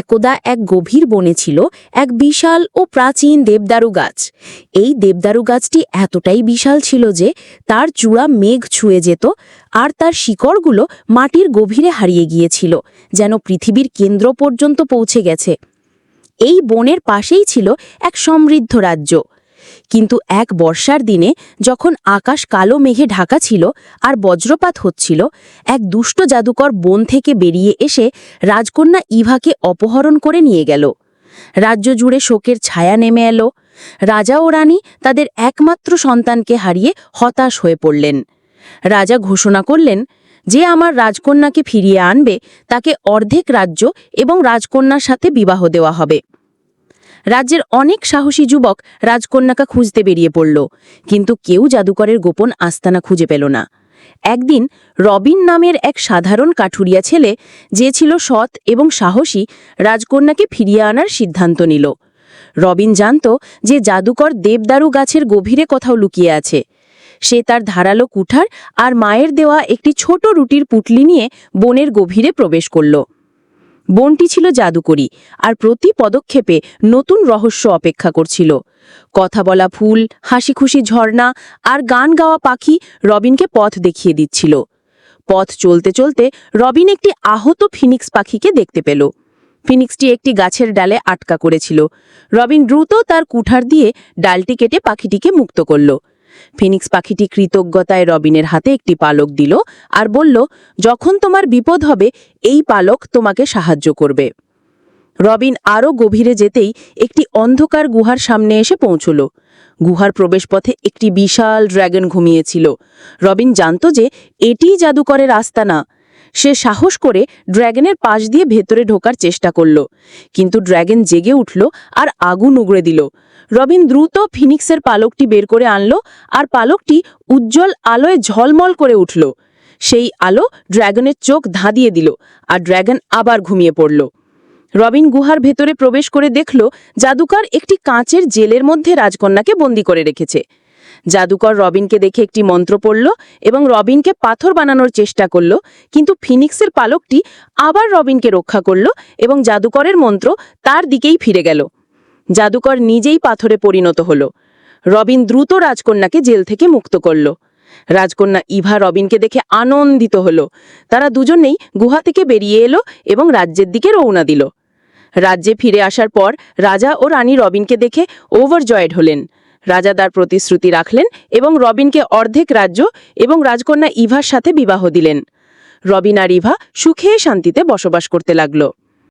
একদা এক গভীর বনে ছিল এক বিশাল ও প্রাচীন দেবদারু গাছ। এই দেবদারু গাছটি এতটাই বিশাল ছিল যে তার চূড়া মেঘ ছুঁয়ে যেত আর তার শিকড়গুলো মাটির গভীরে হারিয়ে গিয়েছিল, যেন পৃথিবীর কেন্দ্র পর্যন্ত পৌঁছে গেছে। এই বনের পাশেই ছিল এক সমৃদ্ধ রাজ্য। কিন্তু এক বর্ষার দিনে যখন আকাশ কালো মেঘে ঢাকা ছিল আর বজ্রপাত হচ্ছিল, এক দুষ্ট জাদুকর বন থেকে বেরিয়ে এসে রাজকন্যা ইভাকে অপহরণ করে নিয়ে গেল। রাজ্য জুড়ে শোকের ছায়া নেমে এলো। রাজা ও রানী তাদের একমাত্র সন্তানকে হারিয়ে হতাশ হয়ে পড়লেন। রাজা ঘোষণা করলেন, যে আমার রাজকন্যাকে ফিরিয়ে আনবে, তাকে অর্ধেক রাজ্য এবং রাজকন্যার সাথে বিবাহ দেওয়া হবে। রাজ্যের অনেক সাহসী যুবক রাজকন্যাকে খুঁজতে বেরিয়ে পড়ল। কিন্তু কেউ জাদুকরের গোপন আস্তানা খুঁজে পেল না। একদিন রবিন নামের এক সাধারণ কাঠুরিয়া ছেলে, যে ছিল সৎ এবং সাহসী, রাজকন্যাকে ফিরিয়ে আনার সিদ্ধান্ত নিল। রবিন জানত যে জাদুকর দেবদারু গাছের গভীরে কোথাও লুকিয়ে আছে। সে তার ধারালো কুঠার আর মায়ের দেওয়া একটি ছোট রুটির পুটলি নিয়ে বনের গভীরে প্রবেশ করল। বনটি ছিল জাদুকরি আর প্রতি পদক্ষেপে নতুন রহস্য অপেক্ষা করছিল। কথা বলা ফুল হাসি খুশি ঝর্ণা আর গান গাওয়া পাখি রবিনকে পথ দেখিয়ে দিচ্ছিল। পথ চলতে চলতে রবিন একটি আহত ফিনিক্স পাখিকে দেখতে পেল। ফিনিক্সটি একটি গাছের ডালে আটকা করেছিল। রবিন দ্রুত তার কুঠার দিয়ে ডালটি কেটে পাখিটিকে মুক্ত করল। ফিনিক্স পাখিটি কৃতজ্ঞতায় রবিনের হাতে একটি পালক দিল আর বলল, যখন তোমার বিপদ হবে, এই পালক তোমাকে সাহায্য করবে। রবিন আরও গভীরে যেতেই একটি অন্ধকার গুহার সামনে এসে পৌঁছল। গুহার প্রবেশপথে একটি বিশাল ড্র্যাগন ঘুমিয়েছিল। রবিন জানত যে এটিই জাদুকরের আস্তানা সে সাহস করে ড্র্যাগনের পাশ দিয়ে ভেতরে ঢোকার চেষ্টা করল। কিন্তু ড্র্যাগন জেগে উঠল আর আগুন উগড়ে দিল। রবিন দ্রুত ফিনিক্সের পালকটি বের করে আনল আর পালকটি উজ্জ্বল আলোয় ঝলমল করে উঠল। সেই আলো ড্র্যাগনের চোখ ধাঁধিয়ে দিল আর ড্র্যাগন আবার ঘুমিয়ে পড়ল। রবিন গুহার ভেতরে প্রবেশ করে দেখল জাদুকর একটি কাঁচের জেলের মধ্যে রাজকন্যাকে বন্দি করে রেখেছে। জাদুকর রবিনকে দেখে একটি মন্ত্র পড়ল এবং রবিনকে পাথর বানানোর চেষ্টা করল, কিন্তু ফিনিক্সের পালকটি আবার রবিনকে রক্ষা করল এবং জাদুকরের মন্ত্র তার দিকেই ফিরে গেল। জাদুকর নিজেই পাথরে পরিণত হল। রবিন দ্রুত রাজকন্যাকে জেল থেকে মুক্ত করল। রাজকন্যা ইভা রবিনকে দেখে আনন্দিত হল। তারা দুজনেই গুহা থেকে বেরিয়ে এলো এবং রাজ্যের দিকে রওনা দিল। রাজ্যে ফিরে আসার পর রাজা ও রানী রবিনকে দেখে ওভারজয়েড হলেন। রাজা তার প্রতিশ্রুতি রাখলেন এবং রবিনকে অর্ধেক রাজ্য এবং রাজকন্যা ইভার সাথে বিবাহ দিলেন। রবিন আর ইভা সুখে শান্তিতে বসবাস করতে লাগল।